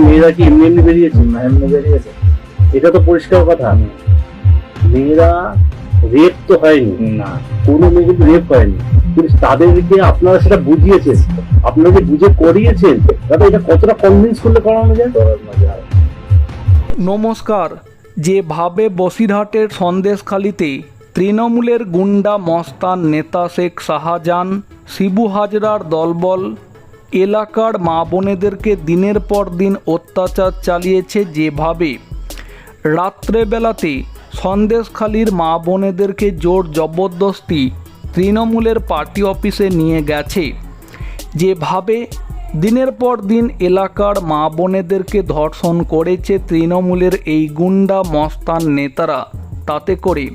মেয়েরা কি এমনি এমনি বেরিয়েছে? না এমনি বেরিয়েছে। এটা তো পরিষ্কার কথা। মেয়েরা রেপ তো হয়নি। না। কোনো মেয়ে কিন্তু রেপ হয়নি। কিন্তু তাদেরকে আপনারা সেটা বুঝিয়েছেন। আপনারা যে বুঝে করিয়েছেন? দাদা এটা কতটা কনভিন্স করলে করানো যায়। নমস্কার। যেভাবে বসিরহাটের সন্দেশখালিতে তৃণমূলের গুন্ডা মস্তান নেতা শেখ শাহজাহান শিবু হাজরার দলবল এলাকার মা বোনেদেরকে দিনের পর দিন অত্যাচার চালিয়েছে যেভাবে। রাত্রেবেলাতে সন্দেশখালির মা বোনেদেরকে জোর জবরদস্তি তৃণমূলের পার্টি অফিসে নিয়ে গেছে। যেভাবে দিনের পর দিন এলাকার মা বোনেদেরকে ধর্ষণ করেছে তৃণমূলের এই গুন্ডা মস্তান নেতারা। তাতে করে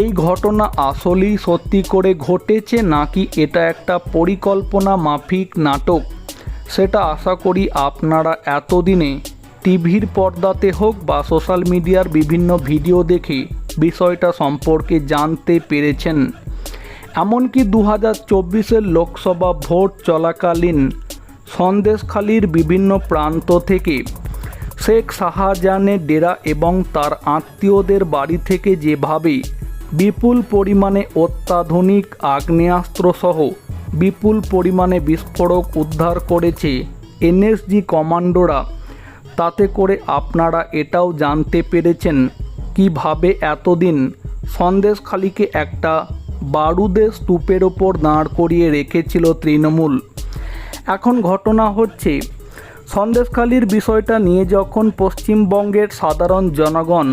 এই ঘটনা আসলেই সত্যি করে ঘটেছে নাকি এটা একটা পরিকল্পনা মাফিক নাটক? সেটা আশা করি আপনারা এতদিনে টিভির পর্দাতে হোক বা সোশ্যাল মিডিয়ার বিভিন্ন ভিডিও দেখে বিষয়টা সম্পর্কে জানতে পেরেছেন। এমনকি দু হাজার চব্বিশের লোকসভা ভোট চলাকালীন সন্দেশখালির বিভিন্ন প্রান্ত থেকে শেখ শাহজাহানের ডেরা এবং তার আত্মীয়দের বাড়ি থেকে যেভাবে বিপুল পরিমাণে অত্যাধুনিক আগ্নেয়াস্ত্রসহ বিপুল পরিমাণে বিস্ফোরক উদ্ধার করেছে এনএসজি কমান্ডোরা। তাতে করে আপনারা এটাও জানতে পেরেছেন কীভাবে এতদিন সন্দেশখালিকে একটা বারুদের স্তূপের ওপর দাঁড় করিয়ে রেখেছিল তৃণমূল। এখন ঘটনা হচ্ছে সন্দেশখালির বিষয়টা নিয়ে যখন পশ্চিমবঙ্গের সাধারণ জনগণ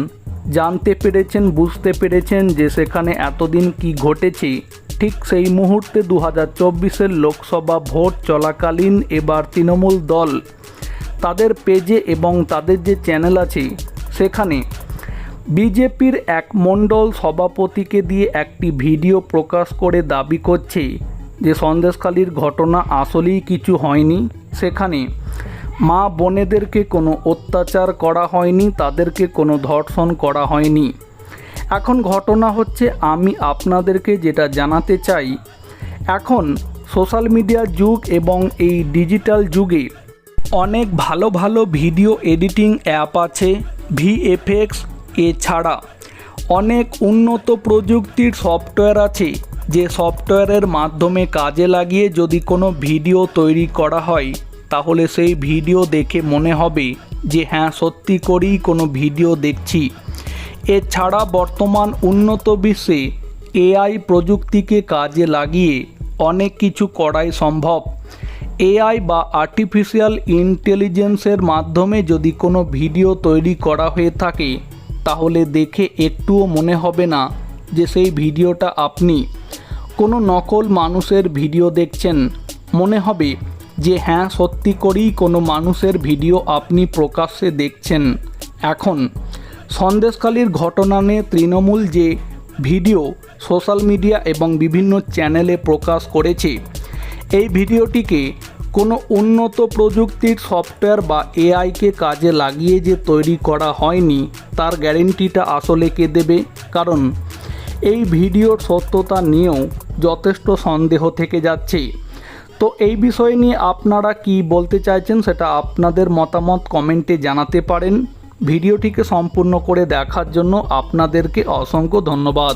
জানতে পেরেছেন, বুঝতে পেরেছেন যে সেখানে এতদিন কি ঘটেছে, ঠিক সেই মুহূর্তে দু হাজার চব্বিশের লোকসভা ভোট চলাকালীন এবার তৃণমূল দল তাদের পেজে এবং তাদের যে চ্যানেল আছে, সেখানে বিজেপির এক মণ্ডল সভাপতিকে দিয়ে একটি ভিডিও প্রকাশ করে দাবি করছে যে সন্দেশখালির ঘটনা আসলেই কিছু হয়নি। সেখানে মা বোনেদেরকে কোনো অত্যাচার করা হয়নি, তাদেরকে কোনো ধর্ষণ করা হয়নি। এখন ঘটনা হচ্ছে, আমি আপনাদেরকে যেটা জানাতে চাই, এখন সোশ্যাল মিডিয়ার যুগ এবং এই ডিজিটাল যুগে অনেক ভালো ভালো ভিডিও এডিটিং অ্যাপ আছে, ভিএফএক্স এছাড়া। অনেক উন্নত প্রযুক্তির সফটওয়্যার আছে, যে সফটওয়্যারের মাধ্যমে কাজে লাগিয়ে যদি কোনো ভিডিও তৈরি করা হয় তাহলে সেই ভিডিও দেখে মনে হবে যে হ্যাঁ সত্যি করেই কোনো ভিডিও দেখছি। এছাড়া বর্তমান উন্নত বিশ্বে এআই প্রযুক্তিকে কাজে লাগিয়ে অনেক কিছু করাই সম্ভব। এআই বা আর্টিফিশিয়াল ইন্টেলিজেন্সের মাধ্যমে যদি কোনো ভিডিও তৈরি করা হয়ে থাকে, তাহলে দেখে একটুও মনে হবে না যে সেই ভিডিওটা আপনি। কোনো নকল মানুষের ভিডিও দেখছেন, মনে হবে যে হ্যাঁ সত্যি করেই কোনো মানুষের ভিডিও আপনি প্রকাশ্যে দেখছেন। এখন, সন্দেশখালির ঘটনা নিয়ে তৃণমূল যে ভিডিও সোশ্যাল মিডিয়া এবং বিভিন্ন চ্যানেলে প্রকাশ করেছে, এই ভিডিওটিকে কোনো উন্নত প্রযুক্তির সফটওয়্যার বা এআইকে কাজে লাগিয়ে যে তৈরি করা হয়নি, তার গ্যারেন্টিটা আসলে কে দেবে? কারণ, এই ভিডিওর সত্যতা নিয়েও যথেষ্ট সন্দেহ থেকে যাচ্ছে। তো এই বিষয় নিয়ে আপনারা কি বলতে চাইছেন সেটা আপনাদের মতামত কমেন্টে জানাতে পারেন। ভিডিওটিকে সম্পূর্ণ করে দেখার জন্য আপনাদেরকে অসংখ্য ধন্যবাদ।